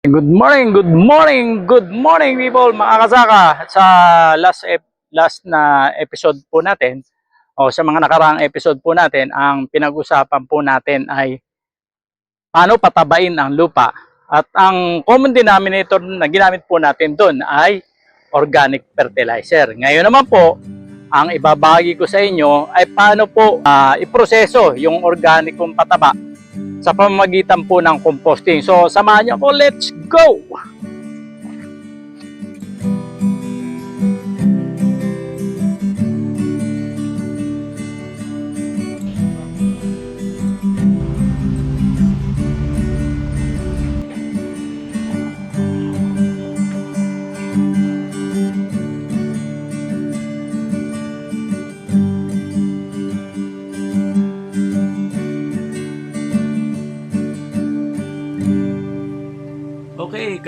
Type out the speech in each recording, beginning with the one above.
Good morning, good morning, good morning people mga kasaka. Sa last ep- last na episode po natin o sa mga nakaraang episode po natin, ang pinag-usapan po natin ay paano patabain ang lupa. At ang common denominator na ginamit po natin doon ay organic fertilizer. Ngayon naman po, ang ibabagi ko sa inyo ay paano po ah, iproseso yung organikong pataba sa pamamagitan po ng composting. So, samahan niyo ako. Let's go!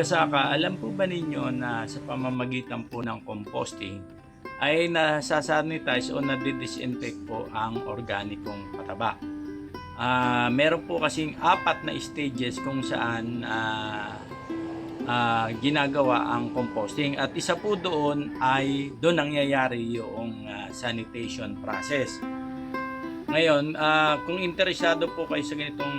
Kasaka, alam po ba ninyo na sa pamamagitan po ng composting ay nasasanitize o nadidisinfect po ang organikong pataba. Ah, meron po kasing apat na stages kung saan ah, ah, ginagawa ang composting at isa po doon ay doon nangyayari yung ah, sanitation process. Ngayon, ah, kung interesado po kayo sa ganitong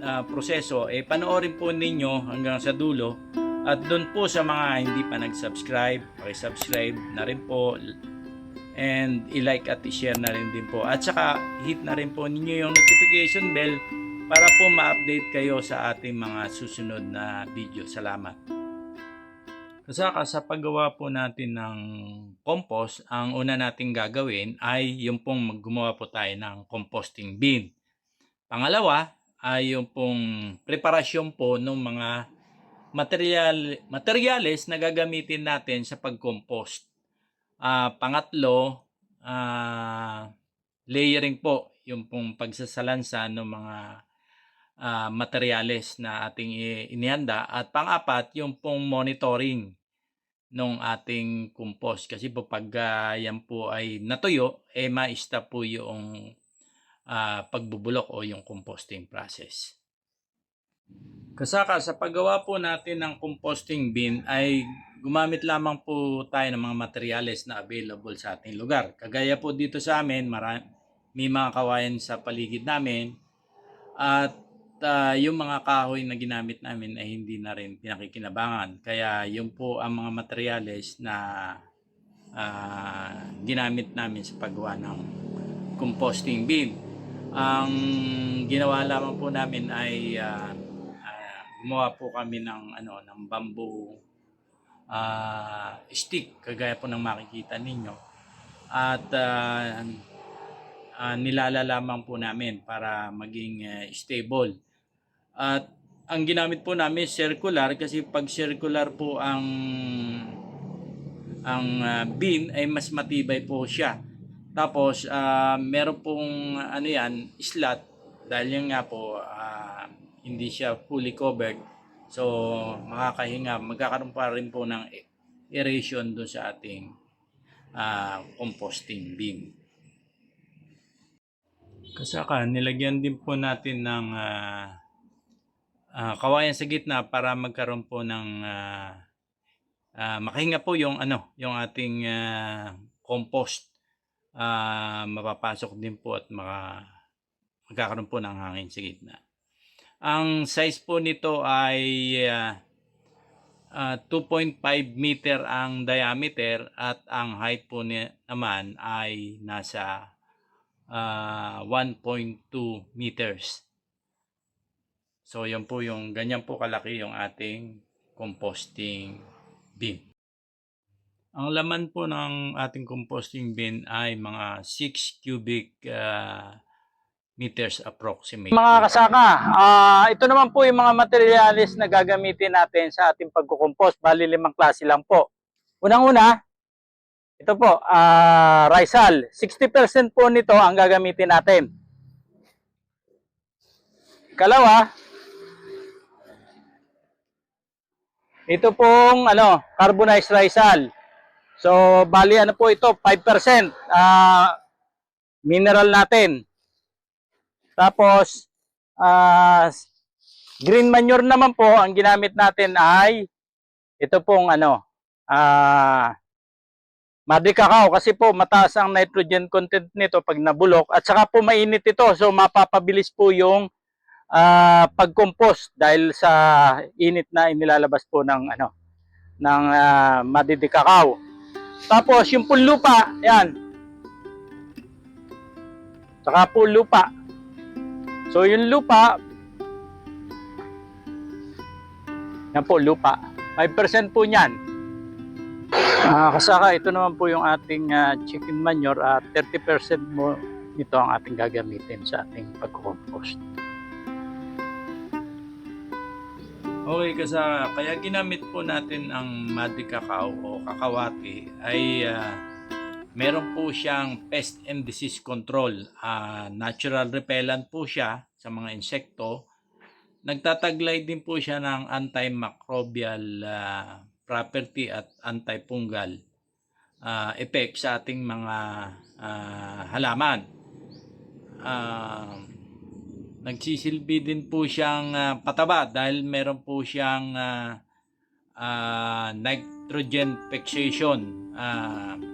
ah, proseso, eh panoorin po ninyo hanggang sa dulo. At doon po sa mga hindi pa nag-subscribe, paki-subscribe na rin po and i-like at i-share na rin din po. At saka hit na rin po ninyo yung notification bell para po ma-update kayo sa ating mga susunod na video. Salamat. Kasaka sa paggawa po natin ng compost, ang una nating gagawin ay yung pong gumawa po tayo ng composting bin. Pangalawa ay yung pong preparasyon po ng mga material, materyales na gagamitin natin sa pag-compost. Ah, pangatlo, ah, layering po, yung pong pagsasalansa ng mga ah, materyales na ating inihanda. At pang-apat, yung pong monitoring ng ating compost. Kasi po pag ah, yan po ay natuyo, eh ma-stop po yung ah, pagbubulok o yung composting process. Kasaka, sa paggawa po natin ng composting bin ay gumamit lamang po tayo ng mga materyales na available sa ating lugar. Kagaya po dito sa amin, may mga kawayan sa paligid namin at ah, yung mga kahoy na ginamit namin ay hindi na rin pinakikinabangan. Kaya yun po ang mga materyales na ah, ginamit namin sa paggawa ng composting bin. Ang ginawa lamang po namin ay ah, gumawa po kami ng ano ng bamboo ah, stick kagaya po ng makikita ninyo. At ah, ah, nilala lamang po namin para maging ah, stable. At ang ginamit po namin circular kasi pag circular po ang ang ah, bin ay mas matibay po siya. Tapos, ah, meron pong ano yan, slot dahil yan nga po ah, hindi siya fully covered. So, makakahinga, magkakaroon pa rin po ng aeration doon sa ating ah, composting bin. Kasaka, nilagyan din po natin ng ah, ah, kawayan sa gitna para magkaroon po ng ah, ah, makahinga po yung ano, yung ating ah, compost ah mapapasok din po at maka, magkakaroon po ng hangin sa gitna. Ang size po nito ay ah, ah, 2.5 meter ang diameter at ang height po naman ay nasa ah, 1.2 meters. So yan po yung ganyan po kalaki yung ating composting bin. Ang laman po ng ating composting bin ay mga 6 cubic ah, meters approximately. Mga kasaka, ah, ito naman po yung mga materials na gagamitin natin sa ating pagkukompost. Bali limang klase lang po. Unang-una, ito po, ah, Rizal. 60% po nito ang gagamitin natin. Ikalawa, ito pong ano, carbonized Rizal. So, bali ano po ito, 5% ah mineral natin. Tapos, ah green manure naman po, ang ginamit natin ay ito pong ano, ah Madi Cacao kasi po mataas ang nitrogen content nito pag nabulok at saka po mainit ito so mapapabilis po yung ah, pag-compost dahil sa init na inilalabas po ng ano ng uh, Madi Cacao. Tapos yung pong lupa, yan. Saka po lupa. So yung lupa, yan po lupa. 5% po niyan. Ah, kasaka ito naman po yung ating ah, chicken manure at 30% mo nito ang ating gagamitin sa ating pag-compost. Okay, kasa kaya ginamit po natin ang Madi Cacao o kakawati ay ah, meron po siyang pest and disease control. Ah, natural repellent po siya sa mga insekto. Nagtataglay din po siya ng antimicrobial ah, property at antifungal ah, effect sa ating mga ah, halaman. Ah, nagsisilbi din po siyang ah, pataba dahil meron po siyang ah, ah, nitrogen fixation ah,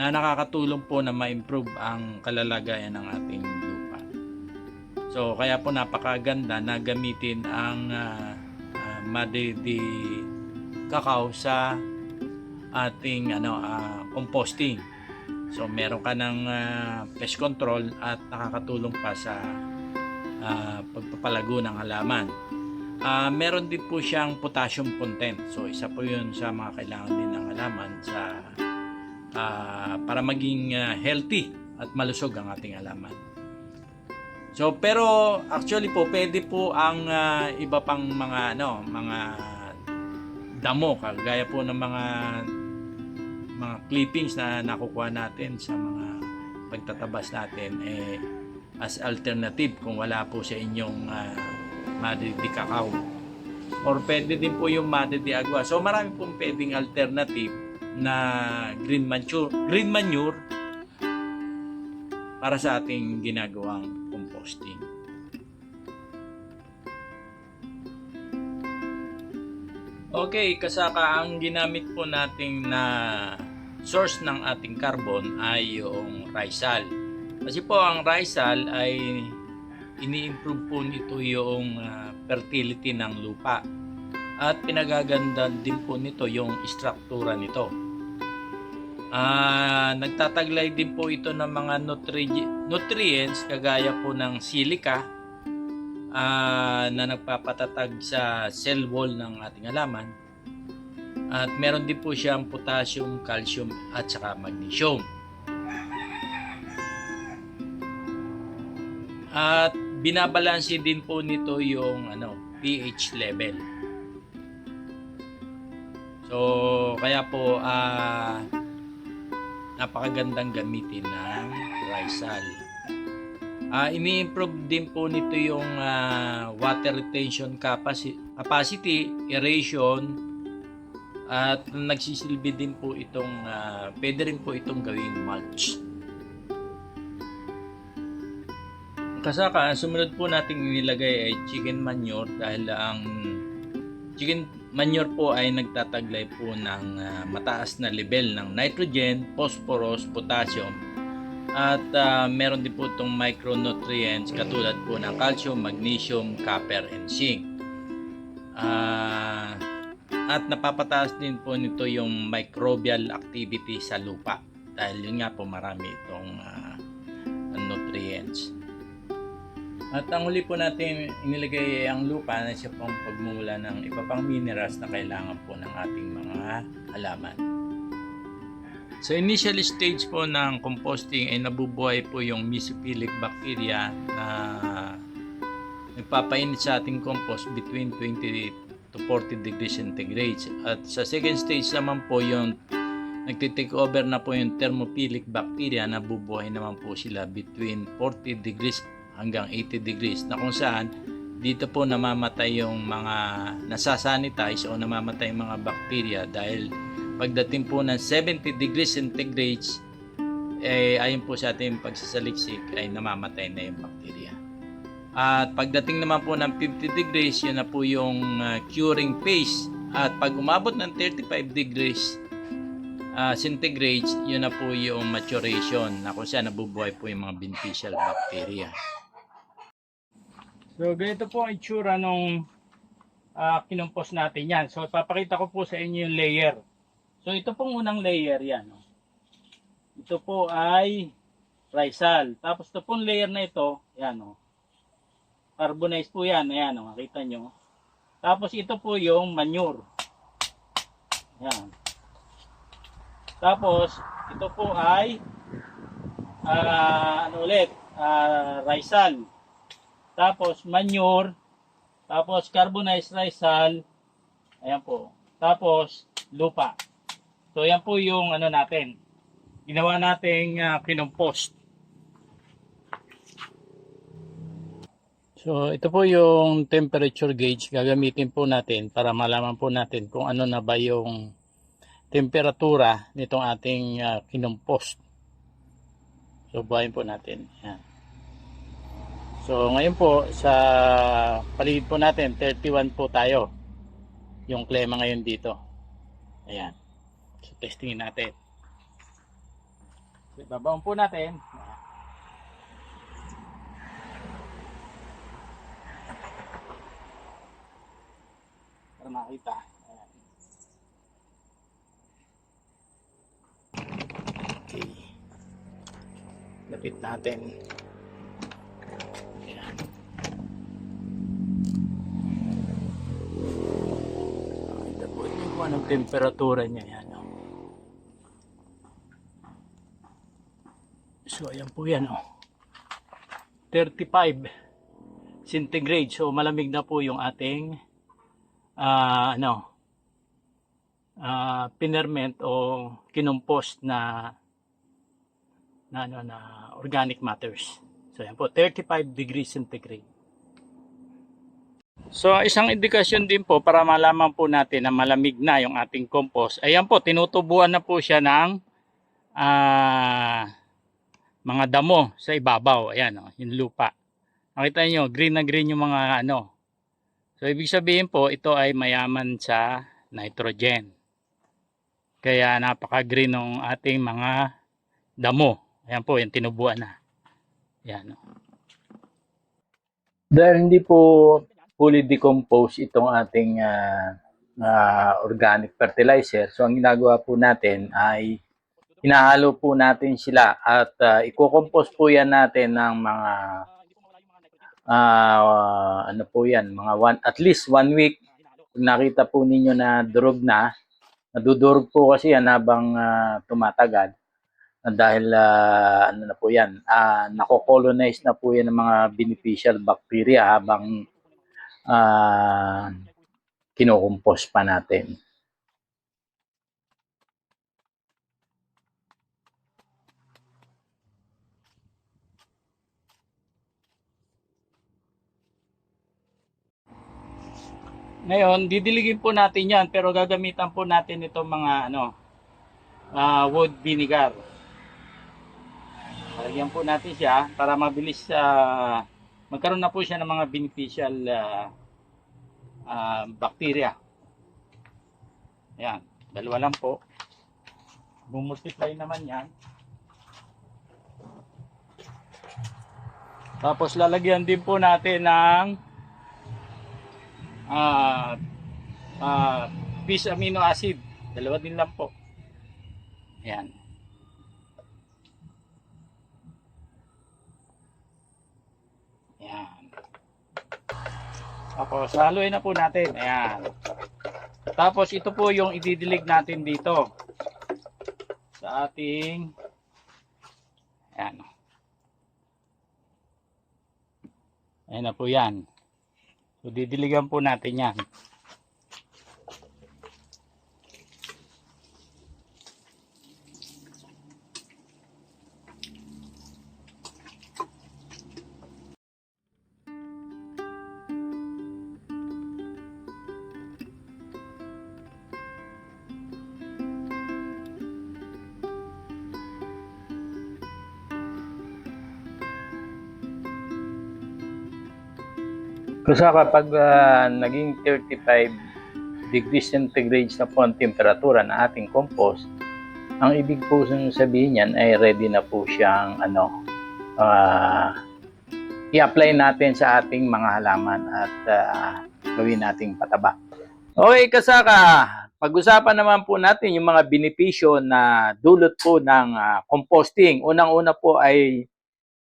na nakakatulong po na ma-improve ang kalalagayan ng ating lupa. So kaya po napakaganda na gamitin ang uh, madidi cacao sa ating ano ah, composting. So meron ka ng ah, pest control at nakakatulong pa sa ah, pagpapalago ng halaman. Ah, meron din po siyang potassium content. So isa po 'yun sa mga kailangan din ng halaman sa ah, para maging ah, healthy at malusog ang ating halaman. So pero actually po pwede po ang ah, iba pang mga ano, mga damo kagaya po ng mga mga clippings na nakukuha natin sa mga pagtatabas natin eh as alternative kung wala po sa inyong uh, madidi cacao or pwede din po yung madidi agua so marami pong pwedeng alternative na green manure green manure para sa ating ginagawang composting Okay, kasaka ang ginamit po nating na source ng ating carbon ay yung risal. Kasi po ang risal ay ini-improve po nito yung ah, fertility ng lupa. At pinagaganda din po nito yung struktura nito. Ah, nagtataglay din po ito ng mga nutri- nutrients kagaya po ng silica ah, na nagpapatatag sa cell wall ng ating halaman. At meron din po siyang potassium, calcium at saka magnesium. At binabalanse din po nito yung ano, pH level. So, kaya po ah napakagandang gamitin ng Rizal. Ah, ini-improve din po nito yung ah, water retention capacity, capacity, aeration, at nagsisilbi din po itong, ah, pwede rin po itong gawing mulch. Kasaka, sumunod po nating inilagay ay chicken manure dahil ang chicken manure po ay nagtataglay po ng ah, mataas na level ng nitrogen, phosphorus, potassium at ah, meron din po itong micronutrients katulad po ng calcium, magnesium, copper, and zinc. Ah, at napapataas din po nito yung microbial activity sa lupa dahil yun nga po marami itong ah, nutrients. At ang huli po natin inilagay ay ang lupa na siya pong pagmumula ng iba pang minerals na kailangan po ng ating mga halaman. Sa initial stage po ng composting ay nabubuhay po yung mesophilic bacteria na nagpapainit sa ating compost between 20 to 40 degrees centigrade. At sa second stage naman po yung nagtitake over na po yung thermophilic bacteria na bubuhay naman po sila between 40 degrees hanggang 80 degrees na kung saan dito po namamatay yung mga nasasanitize o namamatay mga bacteria dahil pagdating po ng 70 degrees centigrade eh ayon po sa ating pagsasaliksik ay namamatay na yung bacteria. At pagdating naman po ng 50 degrees, yun na po yung ah, curing phase. At pag umabot ng 35 degrees ah, centigrade, yun na po yung maturation na kung saan nabubuhay po yung mga beneficial bacteria. So, ganito po ang itsura nung uh, kinumpos natin yan. So, papakita ko po sa inyo yung layer. So, ito pong unang layer yan. Ito po ay Rizal. Tapos ito pong layer na ito, yan o. Carbonize po yan, ayan o, makita nyo. Tapos ito po yung manure. Yan. Tapos, ito po ay ah, ano ulit, ah, Rizal. Tapos manure, tapos carbonized rizal, ayan po. Tapos lupa. So yan po yung ano natin. Ginawa nating uh, kinompost. So ito po yung temperature gauge gagamitin po natin para malaman po natin kung ano na ba yung temperatura nitong ating uh, kinompost. So buhayin po natin. Yan. So ngayon po sa paligid po natin 31 po tayo. Yung klema ngayon dito. Ayan. So testingin natin. So babaon po natin. Para makita. Ayan. Okay. Lapit natin. Ayan. Nakita po ito kung anong temperatura niya yan. oh. So ayan po yan oh. 35 centigrade. So malamig na po yung ating ah ano ah pinerment o kinompost na na ano na organic matters. So yan po 35 degrees centigrade. So isang indikasyon din po para malaman po natin na malamig na yung ating compost. Ayan po tinutubuan na po siya ng ah mga damo sa ibabaw. Ayan oh, yung lupa. Nakita niyo green na green yung mga ano. So ibig sabihin po ito ay mayaman sa nitrogen. Kaya napaka-green ng ating mga damo. Ayan po, yung tinubuan na. Ayan. oh. Dahil hindi po fully decomposed itong ating ah, ah, organic fertilizer, so ang ginagawa po natin ay hinahalo po natin sila at uh, i-compose po yan natin ng mga ah, ano po yan, mga one, at least one week. Kung nakita po ninyo na durog na, nadudurog po kasi yan habang ah, tumatagal. Ah, dahil ah, ano na po yan, ah, nako-colonize na po yan ng mga beneficial bacteria habang ah, kinokompose pa natin. Ngayon, didiligin po natin yan pero gagamitan po natin itong mga ano, ah, wood vinegar. Lagyan po natin siya para mabilis ah, magkaroon na po siya ng mga beneficial ah, ah, bacteria. Ayan, dalawa lang po. Bumultiply naman yan. Tapos lalagyan din po natin ng ah ah bis amino acid. Dalawa din lang po. Ayan. Tapos haluin na po natin. Ayan. Tapos ito po yung ididilig natin dito. Sa ating Ayan. Ayan na po yan. So didiligan po natin yan. Kasi kapag ah, naging 35 degrees centigrade na po ang temperatura ng ating compost, ang ibig po sabihin niyan ay ready na po siyang ano, ah, i-apply natin sa ating mga halaman at ah, gawin nating pataba. Okay, kasaka, pag-usapan naman po natin yung mga benepisyo na dulot po ng ah, composting. Unang-una po ay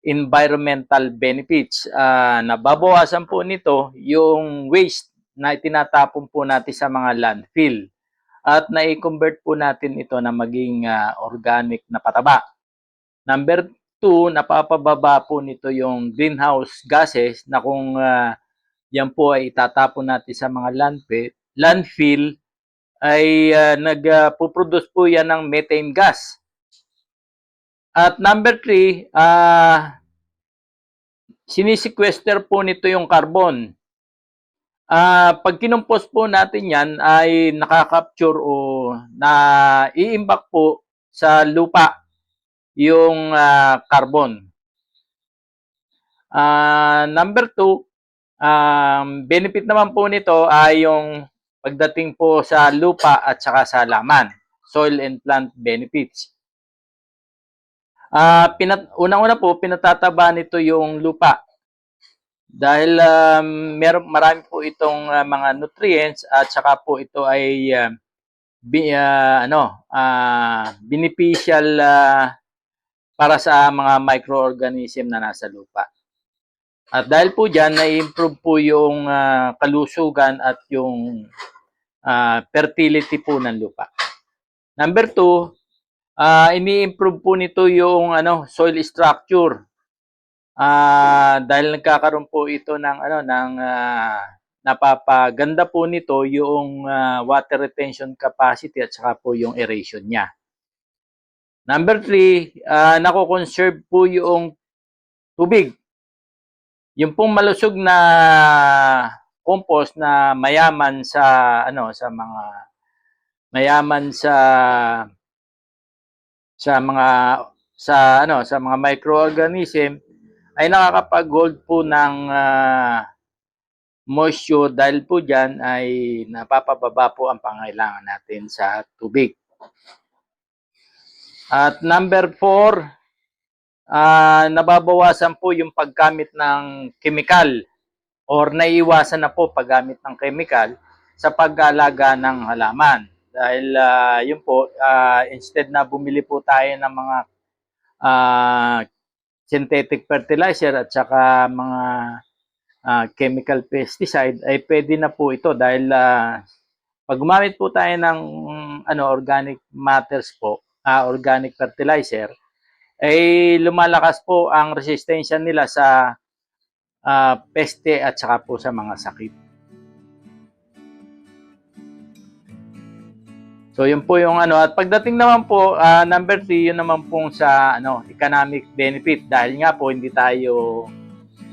environmental benefits. Ah, nababawasan po nito yung waste na itinatapon po natin sa mga landfill at na-convert po natin ito na maging ah, organic na pataba. Number two, napapababa po nito yung greenhouse gases na kung ah, yan po ay itatapon natin sa mga landfill, landfill ay uh, nagpo-produce po yan ng methane gas. At number three, ah sinisequester po nito yung carbon. Ah, pag kinumpos po natin yan ay nakakapture o na iimbak po sa lupa yung ah, carbon. Ah, number two, um, benefit naman po nito ay yung pagdating po sa lupa at saka sa laman, soil and plant benefits. Ah, pinat unang-una po pinatataba nito yung lupa. Dahil um, meron marami po itong ah, mga nutrients at saka po ito ay ah, bi, ah, ano, ah, beneficial ah, para sa mga microorganism na nasa lupa. At dahil po diyan na-improve po yung ah, kalusugan at yung ah, fertility po ng lupa. Number two, ah ini-improve po nito yung ano soil structure. Ah, dahil nagkakaroon po ito ng ano ng ah, napapaganda po nito yung ah, water retention capacity at saka po yung aeration niya. Number three, ah, nako-conserve po yung tubig. Yung pong malusog na compost na mayaman sa ano sa mga mayaman sa sa mga sa ano sa mga microorganism ay nakakapag-hold po ng ah, moisture dahil po diyan ay napapababa po ang pangailangan natin sa tubig. At number four, ah, nababawasan po yung paggamit ng chemical or naiiwasan na po paggamit ng chemical sa pag-aalaga ng halaman. Dahil ah, yun po, ah, instead na bumili po tayo ng mga ah, synthetic fertilizer at saka mga ah, chemical pesticide, ay pwede na po ito dahil ah, pag gumamit po tayo ng ano organic matters po, ah, organic fertilizer, ay lumalakas po ang resistensya nila sa ah, peste at saka po sa mga sakit. So yun po yung ano at pagdating naman po ah, number 3 yun naman pong sa ano economic benefit dahil nga po hindi tayo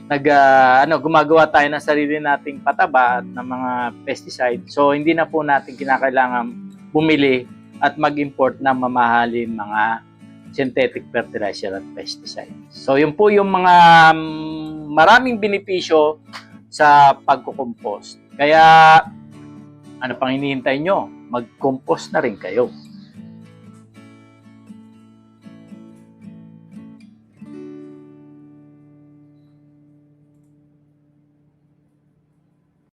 nag ah, ano gumagawa tayo ng sarili nating pataba at ng mga pesticide. So hindi na po natin kinakailangan bumili at mag-import ng mamahalin mga synthetic fertilizer at pesticide. So yun po yung mga mm, maraming benepisyo sa pagko-compost. Kaya ano pang hinihintay nyo? Mag-compost na rin kayo.